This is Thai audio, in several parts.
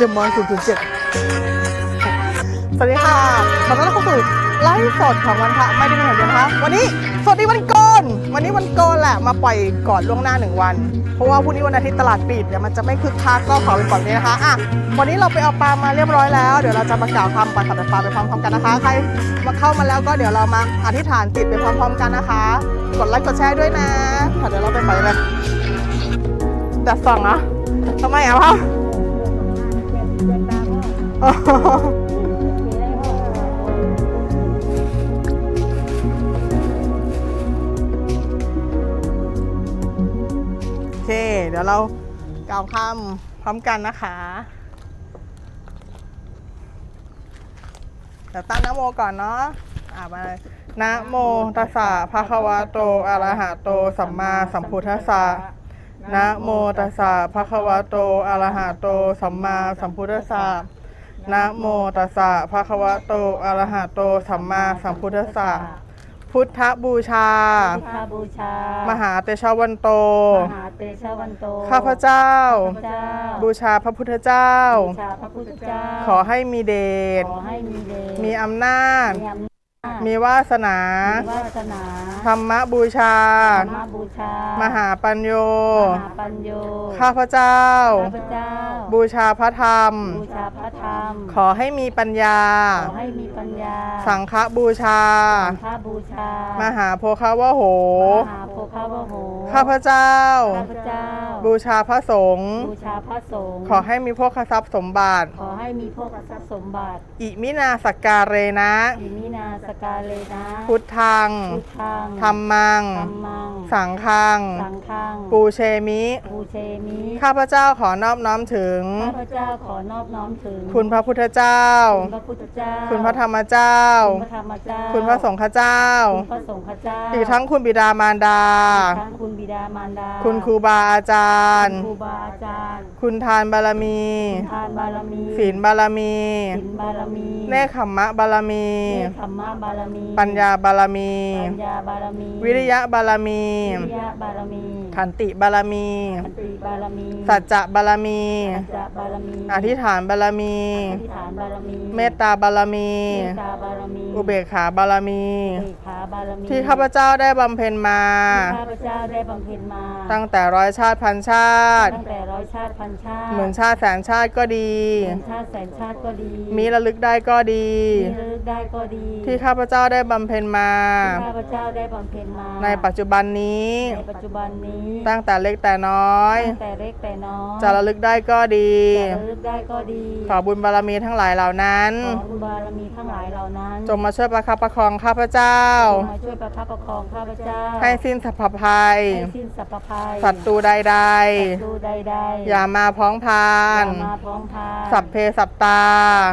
จมอน007สวัสดีค่ะขอต้อนรับเข้าสู่ไลฟ์สดของวันพระไม่ได้เป็นอย่างเดียวนะคะวันนี้สวัสดีวันโกน วันนี้วันโกนแหละมาปล่อยก่อนล่วงหน้าหนึ่งวัน เพราะว่าพรุ่งนี้วันอาทิตย์ตลาดปิดเดี๋ยวมันจะไม่คึกคักก็ขอเป็นก่อนนี้นะคะอะวันนี้เราไปเอาปลามาเรียบร้อยแล้ว เดี๋ยวเราจะมากล่าวคำปล่อยขับปลาไปพร้อมๆกันนะคะ ใครมาเข้ามาแล้วก็เดี๋ยวเรามาอธิษฐานจิตไปพร้อมๆกันนะคะ กดไลค์กดแชร์ด้วยนะเดี๋ยวเราไปปล่อยเลยดัดส่องเหรอทำไมอะพ่อ โอเค เดี๋ยวเรากล่าวคำพร้อมกันนะคะ เดี๋ยวตั้งนะโมก่อนเนาะอ่ามาเลยนะโมตัสสะภะคะวะโตอะระหะโต สัมมาสัมพุทธัสสะนะโมตัสสะภะคะวะโตอะระหะโต สัมมาสัมพุทธัสสะ นะโมตัสสะภะคะวะโตอะระหะโตสัมมาสัมพุทธัสสะพุทธบูชา พุทธบูชามมหาเตชะวันโตหาเตชะวันโต ข้าพเจ้าข้าพเจ้าบูชาพระพุทธเจ้า บูชาพระพุทธเจ้า ขอให้มีเดชขอให้มีเดชมีอำนาจ มีอำนาจมีวาสนามีวาสนาธรรมบูชา ธรรมบูชา มหาปัญโย มหาปัญโย ข้าพเจ้า ข้าพเจ้า บูชาพระธรรม บูชาพระธรรม ขอให้มีปัญญา ขอให้มีปัญญา สังฆบูชา สังฆบูชา มหาโพคาวะโห มหาโพคาวะโห ข้าพเจ้า ข้าพเจ้า บูชาพระสงฆ์บูชาพระสงฆ์ขอให้มีพวกทรัพย์สมบัติ ขอให้มีพวกทรัพย์สมบัติ อิมินาสกการเรนะ อิมินาสกาเลนะพุทธังพุทธังธรรมัง ธัมมัง สังฆัง สังฆังปูเชมิ ปูเชมิ ข้าพเจ้าขอนอบน้อมถึง ข้าพเจ้าขอนอบน้อมถึง คุณพระพุทธเจ้า คุณพระพุทธเจ้า คุณพระธรรมเจ้า คุณพระธรรมเจ้า คุณพระสงฆ์เจ้า คุณพระสงฆ์เจ้า อีกทั้งคุณบิดามารดาอีกทั้งคุณบิดามารดา คุณครูบาอาจารย์ ครูบาอาจารย์คุณทานบารมี ทานบารมีศีลบารมีศีลบารมีเนคขมมะบารมี เนคขมมะบารมี ปัญญาบารมี ปัญญาบารมี วิริยะบารมี วิริยะบารมี ขันติบารมี ขันติบารมี สัจจะบารมี สัจจะบารมี อธิษฐานบารมี อธิษฐานบารมี เมตตาบารมี เมตตาบารมี อุเบกขาบารมี อุเบกขาบารมี ที่ข้าพเจ้าได้บำเพ็ญมา ที่ข้าพเจ้าได้บำเพ็ญมา ตั้งแต่ร้อยชาติพันชาติ ตั้งแต่ร้อยชาติพันชาติหมื่นชาติแสนชาติก็ดี หมื่นชาติแสนชาติก็ดีมีระลึกได้ก็ดี มีระลึกได้ก็ดี ที่ข้าพเจ้าได้บำเพ็ญมา ที่ข้าพเจ้าได้บำเพ็ญมา ในปัจจุบันนี้ ในปัจจุบันนี้ตั้งแต่เล็กแต่น้อยตั้งแต่เล็กแต่น้อยจะระลึกได้ก็ดีจะระลึกได้ก็ดี ขอบุญบารมีทั้งหลายเหล่านั้นขอบุญบารมีทั้งหลายเหล่านั้น จงมาช่วยประคับประคองข้าพเจ้าจงมาช่วยประคับประคองข้าพเจ้า ให้สิ้นสัพพภัย ให้สิ้นสัพพภัยศัตรูใดศัตรูใดๆ ๆอย่ามาพ้องพาอนย่ามาพร้อมพานสัพเพสัตตา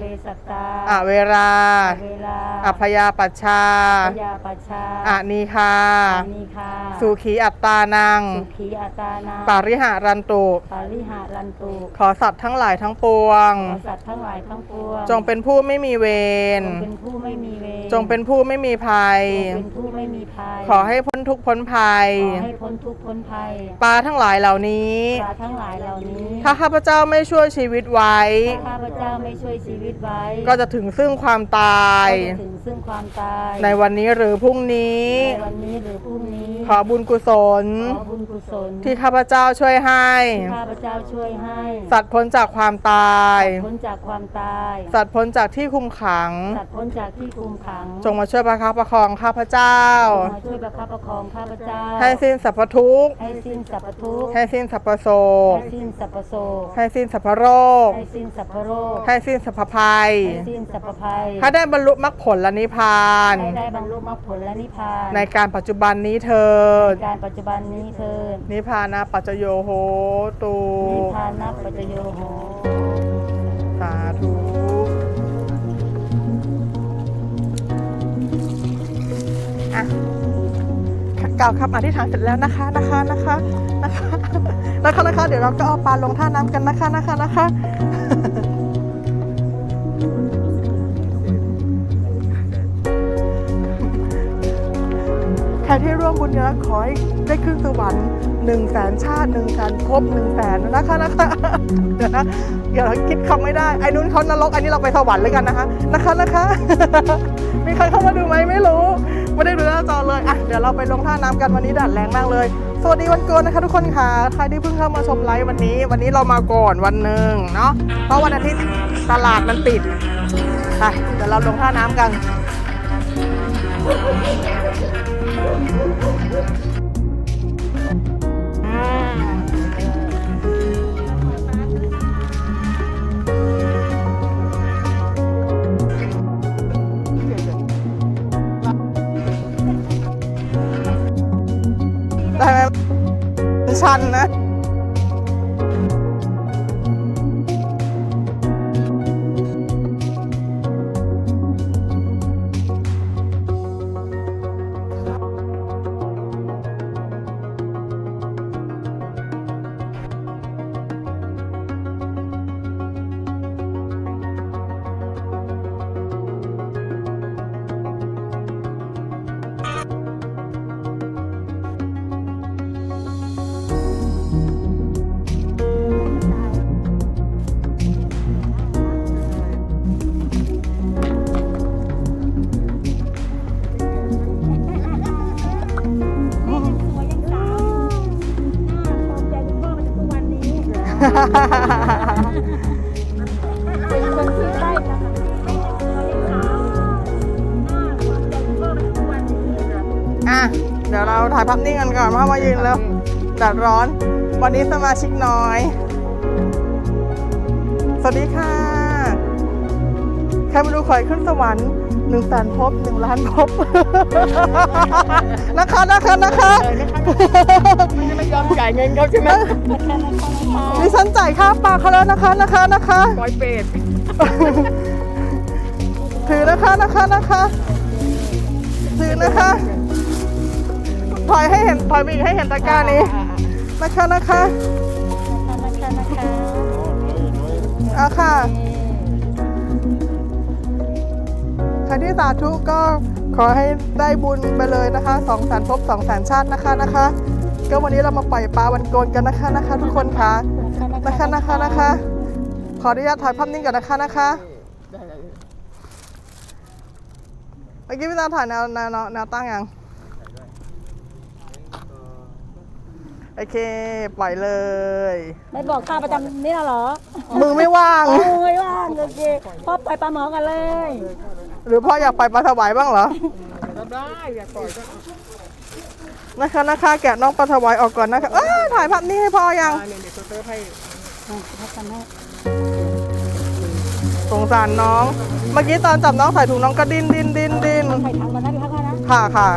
เพสัตตาอเวรา เวลาอัพยาปัชชา พยาปัชชาอานีคาอานิคาสุขีอัตตานัง สุขีอัตานาปาริหารันตุ ปาริหารันตุขอสัตว์ทั้งหลายทั้งปวง ขอสัตว์ทั้งหลายทั้งปวงจงเป็นผู้ไม่มีเวร จงเป็นผู้ไม่มีเวรจงเป็นผู้ไม่มีภัย จงเป็นผู้ไม่มีภัยขอให้พ้นทุกข์พ้นภัย ขอให้พ้นทุกข์พ้นภัยปลาทั้งหลายเหล่านี้ ปลาทั้งหลายเหล่านี้ถ้าข้าพเจ้าไม่ช่วยชีวิตไว้ ถ้าข้าพเจ้าไม่ช่วยชีวิตไว้ ก็จะถึงซึ่งความตาย ก็จะถึงซึ่งความตายในวันนี้หรือพรุ่งนี้ ในวันนี้หรือพรุ่งนี้ ขอบุญกุศล ขอบุญกุศลที่ข้าพเจ้าช่วยให้ ที่ข้าพเจ้าช่วยให้สัตว์พ้นจากความตาย พ้นจากความตายสัตว์พ้นจากที่คุมขัง สัตว์พ้นจากที่คุมขังจงมาช่วยประคับประคองข้าพเจ้า มาช่วยประคับประคองข้าพเจ้า ให้สิ้นสรรพทุกข์ ให้สิ้นสรรพทุกข์ ให้สิ้นสรรพโศก ให้สิ้นสรรพโศก ให้สิ้นสรรพโรค ให้สิ้นสรรพโรค ให้สิ้นสรรพภัย ให้สิ้นสรรพภัยถ้าได้บรรลุมรรคผลและนิพพาน ให้ได้บรรลุมรรคผลและนิพพาน ในการปัจจุบันนี้เถิดในการปัจจุบันนี้เถิดนิพพานะปัจจโยโหตูนิพพานัปัจจโยโหสาธุอะกล่าวคำอธิษฐานเสร็จแล้วนะคะนะคะนะคะนะคะนะคะนะคะเดี๋ยวเราก็เอาปลาลงท่าน้ำกันนะคะนะคะนะคะ เนี่ยขอให้ได้ขึ้นสวรรค์หนึ่งแสนชาติหนึ่งแสนภพหนึ่งแสนนะคะนะคะเดี๋ยวนะเดี๋ยวคิดคำไม่ได้ไอ้นู้นเขานรกอันนี้เราไปสวรรค์เลยกันนะคะนะคะนะคะมีใครเข้ามาดูไหมไม่รู้ไม่ได้ดูหน้าจอเลยอะเดี๋ยวเราไปลงท่าน้ำกันวันนี้แดดแรงมากเลย สวัสดีวันโกนนะคะทุกคนค่ะใครที่เพิ่งเข้ามาชมไลฟ์วันนี้ วันนี้เรามาก่อนวันหนึ่งเนาะเพราะวันอาทิตย์ตลาดมันปิดไปเดี๋ยวเราลงท่าน้ำกัน ได้ไหมชันนะ เป็นคนที่ได้ค่ะอะ เดี๋ยวเราถ่ายภาพนิ่งกันก่อนเพราะมายืนแล้วแดดร้อน วันนี้สมาชิกน้อย สวัสดีค่ะใครมาดูขอยขึ้นสวรรค์หนึ่งแสนภพหนึ่งล้านภพนะคะนะคะนะคะไม่ ยอมจ่ายเงินเขาใช่ไหมดิฉันจ่ายค่าปลาเขาแล้วนะคะนะคะนะคะปล่อยเป็ดถือนะคะนะคะนะคะถือนะคะถอยให้เห็นถอยไปอีกให้เห็นตะกร้านี้นะคะนะคะนะคะนะคะเอาค่ะใครที่สาธุก็ขอให้ได้บุญไปเลยนะคะสองแสนภพสองแสนชาตินะคะนะคะ ก็วันนี้เรามาปล่อยปลาวันโกนกันนะคะนะคะ ทุกคนค่ะนะคะนะคะนะคะ ขออนุญาตถ่ายภาพนิ่งก่อนนะคะนะคะเมื่อกี้พี่ตาถ่ายแนวแนวแนวแนวตั้งยังโอเค ปล่อยเลย ไม่บอกค่าประจำนี่นะเหรอ มือไม่ว่างโอ้ยว่างโอเคพ่อไปปลาหมอกันเลย หรือพ่ออยากไปปลาถวายบ้างเหรอก็ได้อยากปล่อยก็ นะคะนะคะแกะน้องปลาถวายออกก่อนนะคะเอ้ยถ่ายภาพนี้ให้พ่อยังมาเนี่ยเดี๋ยวเติร์ฟให้พักกันให้สงสารน้อง เมื่อกี้ตอนจับน้องใส่ถุงน้องก็ดิ้นดิ้นดิ้นดิ้นใส่ถังก่อนนะพี่พักก่อนนะค่ะค่ะ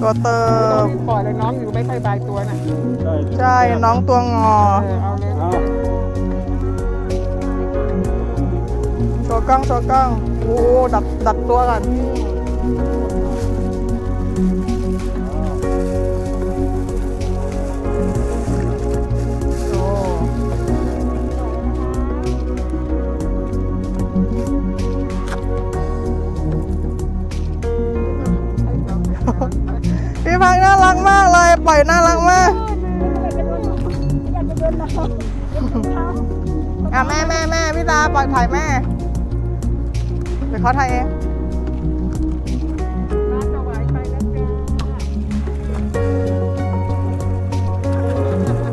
ตัวเติต้อมงปล่อยเลยน้องอยู่ไม่ค่อยบายตัวน่ะใช่น้องตัวงอเออเอาเลย โชว์กล้องโชว์กล้อง โอ้โหดักดักตัวก่อนโอ้พี่พักน่ารักมากเลย ปล่อยน่ารักมากอยากจะเดินน้องอะแม่แม่แม่พี่ตาปล่อยถ่ายแม่ เดี๋ยวเขาถ่ายเอง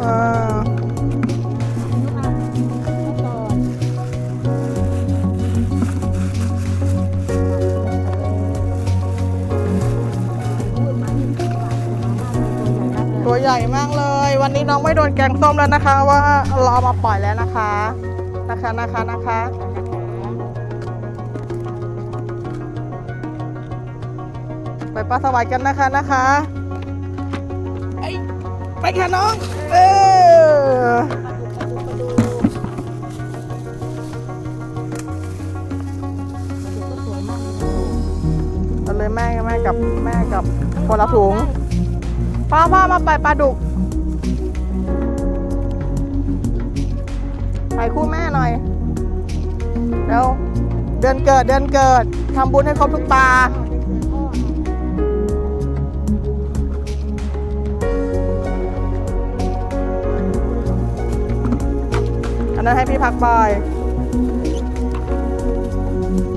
เออตัวใหญ่มากเลย วันนี้น้องไม่โดนแกงส้มแล้วนะคะ ว่าเราเอามาปล่อยแล้วนะคะ นะคะนะคะนะคะ ไปปลาสวายกันนะคะนะคะไอไปค่ะน้อง เออเอาเลยแม่แม่กับแม่กับคนละถุงพ่อพ่อมาไปปลาดุกไปคู่แม่หน่อยเร็วเดือนเกิดเดือนเกิดทำบุญให้ครบทุกตา นนั้นให้พี่พักปล่อย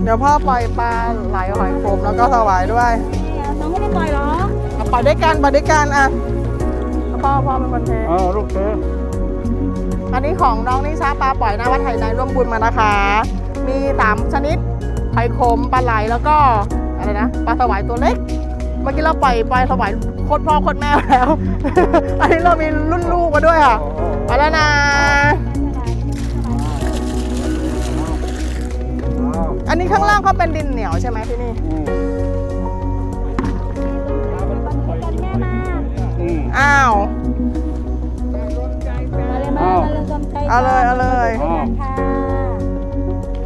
เดี๋ยวพ่อปล่อยปลาไหลหอยขมแล้วก็สวายด้วยน้องไม่ได้ปล่อยเหรอเอาปล่อยด้วยกันปล่อยด้วยกันอะพ่อพ่อเป็นคนเทเออลูกเธออันนี้ของน้องนิชาปลาปล่อยหนะวัดไทยในร่วมบุญมานะคะ มีสามชนิดหอยขมปลาไหลแล้วก็อะไรนะปลาสวายตัวเล็กเมื่อกี้เราปล่อยปลาสวายโคตรพ่อโคตรแม่แล้ว อันนี้เรามีรุ่นลูกมาด้วยค่ะไปแล้วนะ นนี้ข้างล่างก็เป็นดินเหนียวใช่ไหมที่นี่กันแม่มาอ้าวมาเลยมามาเลยกำใจเอาเลยเอาเลยค่ะ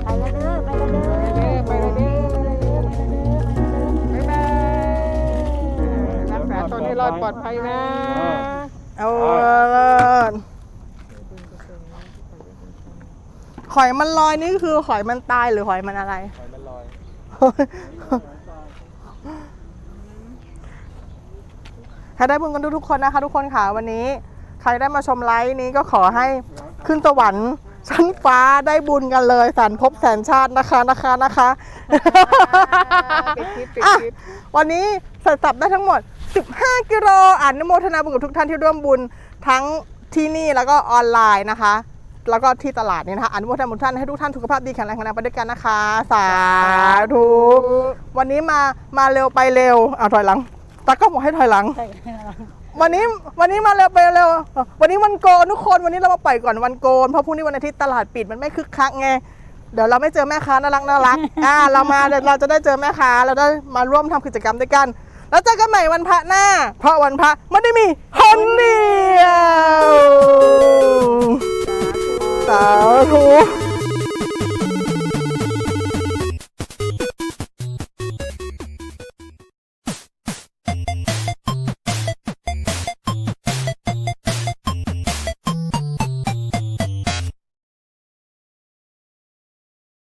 ไปละเด้อไปละเด้อไปเลยเด้อไปละเด้อไปละเด้อไปละเด้อบ๊ายบายรักษาตัวนี้รอดปลอดภัยนะ เอาเลย หอยมันลอยนี่คือหอยมันตายหรือหอยมันอะไร หอยมันลอยให้ได้บุญกันทุกๆคนนะคะ ทุกคนค่ะวันนี้ ใครได้มาชมไลฟ์นี้ก็ขอให้ขึ้นสวรรค์ชั้นฟ้าได้บุญกันเลยสันพบแสนชาตินะคะนะคะนะคะปิดคลิปปิดอะคลิป วันนี้เสร็จสับได้ทั้งหมด 15 กิโลอนุโมทนาบุญกับทุกท่านที่ร่วมบุญทั้งที่นี่แล้วก็ออนไลน์นะคะ แล้วก็ที่ตลาดนี้นะคะอนุโมทนาบุญทุกท่านให้ทุกท่านสุขภาพดีแข็งแรงแข็งแรงไปด้วยกันนะคะ สาธุวันนี้มามาเร็วไปเร็วเอาถอยหลังตากล้องบอกให้ถอยหลังใช่วันนี้วันนี้มาเร็วไปเร็ว วันนี้วันโกนทุกคนวันนี้เรามาปล่อยก่อนวันโกนเพราะพรุ่งนี้วันอาทิตย์ตลาดปิดมันไม่คึกคักไงเดี๋ยวเราไม่เจอแม่ค้าน่ารักน่ารักอ่าเรามาเดี๋ยวเราจะได้เจอแม่ค้าเราได้มาร่วมทำกิจกรรมด้วยกัน แล้วเจอกันใหม่วันพระหน้า เพราะวันพระไม่ได้มีคนเดียว สาธุ